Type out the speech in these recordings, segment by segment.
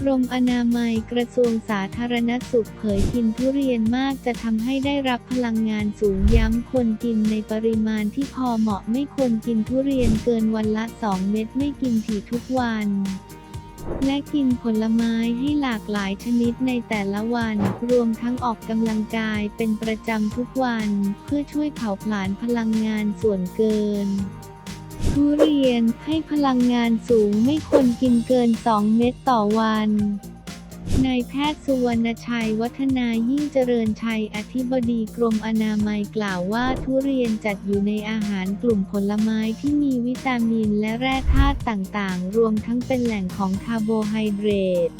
กรมอนามัยกระทรวงสาธารณสุขเผยกินทุเรียนมากจะทำให้ได้รับพลังงานสูงย้ำคนกินในปริมาณที่พอเหมาะไม่ควรกินทุเรียนเกินวันละ 2 เม็ดไม่กินถี่ทุกวัน และกินผลไม้ให้หลากหลายชนิดในแต่ละวัน รวมทั้งออกกำลังกายเป็นประจำทุกวัน เพื่อช่วยเผาผลาญพลังงานส่วนเกิน ทุเรียนให้พลังงานสูงไม่ควรกินเกิน 2 เม็ดต่อวันนายแพทย์สุวรรณชัยวัฒนายิ่งเจริญชัยอธิบดีกรมอนามัยกล่าวว่าทุเรียนจัดอยู่ในอาหารกลุ่มผลไม้ที่มีวิตามินและแร่ธาตุต่างๆ รวมทั้งเป็นแหล่งของคาร์โบไฮเดรต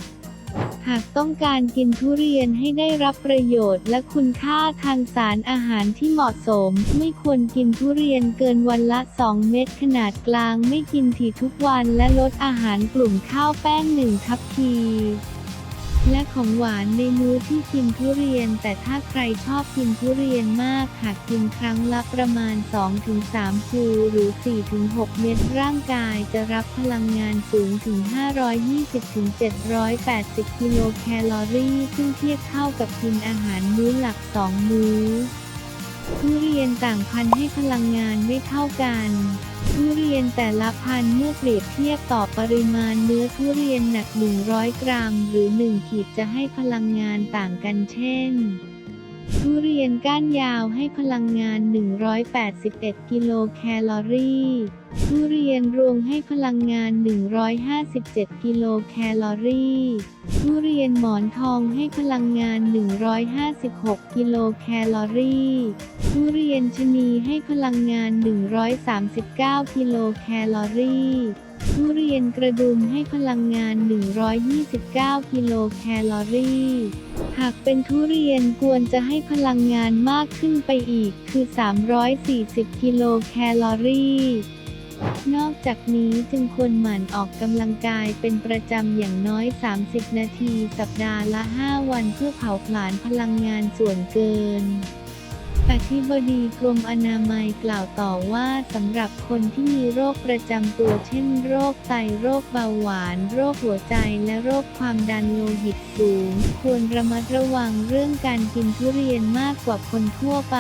หากต้องการกินทุเรียนให้ได้รับประโยชน์และคุณค่าทางสารอาหารที่เหมาะสม ไม่ควรกินทุเรียนเกินวันละ 2 เม็ดขนาดกลางไม่กินถี่ทุกวันและลดอาหารกลุ่มข้าวแป้งหนึ่งทัพพี และของหวานในมื้อที่กินทุเรียน แต่ถ้าใครชอบกินทุเรียนมากหากกินครั้งละประมาณ 2-3คูหรือ 4-6 เม็ดร่างกายจะรับพลังงานสูงถึง 520-780 กิโลแคลอรี่ ซึ่งเทียบเท่ากับกินอาหารมื้อหลัก 2 มื้อ ทุเรียนต่างพันธุ์ให้พลังงานไม่เท่ากันทุเรียนแต่ละพันธุ์เมื่อเปรียบเทียบต่อปริมาณเนื้อทุเรียนหนัก 100 กรัม หรือ 1 ขีดจะให้พลังงานต่างกันเช่น ทุเรียนก้านยาวให้พลังงาน 181 กิโลแคลอรี่ ทุเรียนรวงให้พลังงาน 157 กิโลแคลอรี่ ทุเรียนหมอนทองให้พลังงาน 156 กิโลแคลอรี่ ทุเรียนชะนีให้พลังงาน 139 กิโลแคลอรี่ ทุเรียนกระดุมให้พลังงาน 129 กิโลแคลอรี่ หากเป็นทุเรียนควรจะให้พลังงานมากขึ้นไปอีกคือ 340 กิโลแคลอรี่ นอกจากนี้จึงควรหมั่นออกกำลังกายเป็นประจำอย่างน้อย 30 นาที สัปดาห์ละ 5 วันเพื่อเผาผลาญพลังงานส่วนเกิน อธิบดีกรมอนามัยกล่าวต่อว่าสำหรับคนที่มีโรคประจำตัวเช่นโรคไตโรคเบาหวาน โรคหัวใจและโรคความดันโลหิตสูง ควรระมัดระวังเรื่องการกินทุเรียนมากกว่าคนทั่วไป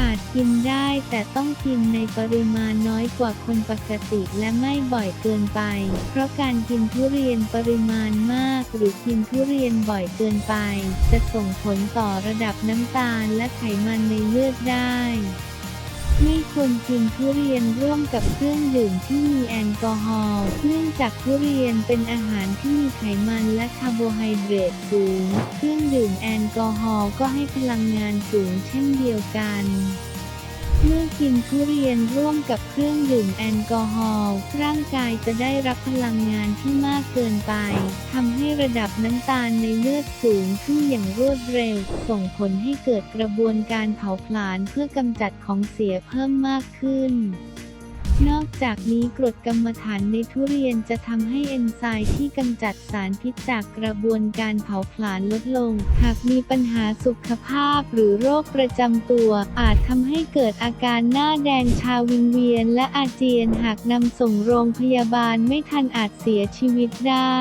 อาจกินได้แต่ต้องกินในปริมาณน้อยกว่าคนปกติและไม่บ่อยเกินไป เพราะการกินทุเรียนปริมาณมากหรือกินทุเรียนบ่อยเกินไป จะส่งผลต่อระดับน้ำตาลและไขมันในเลือดได้ ไม่ควรกินทุเรียนร่วมกับเครื่องดื่มที่มีแอลกอฮอล์ เนื่องจากทุเรียนเป็นอาหารที่มีไขมันและคาร์โบไฮเดรตสูง เครื่องดื่มแอลกอฮอล์ก็ให้พลังงานสูงเช่นเดียวกัน เมื่อกินทุเรียนร่วมกับเครื่องดื่มแอลกอฮอล์ร่างกายจะได้รับพลังงานที่มากเกินไปทำให้ระดับน้ำตาลในเลือดสูงขึ้นอย่างรวดเร็ว ส่งผลให้เกิดกระบวนการเผาผลาญเพื่อกำจัดของเสียเพิ่มมากขึ้น นอกจากนี้กรดกรรมฐานในทุเรียนจะทำให้เอนไซม์ที่กำจัดสารพิษจากกระบวนการเผาผลาญลดลง หากมีปัญหาสุขภาพหรือโรคประจำตัว อาจทำให้เกิดอาการหน้าแดงชาวิงเวียนและอาเจียนหากนำส่งโรงพยาบาลไม่ทันอาจเสียชีวิตได้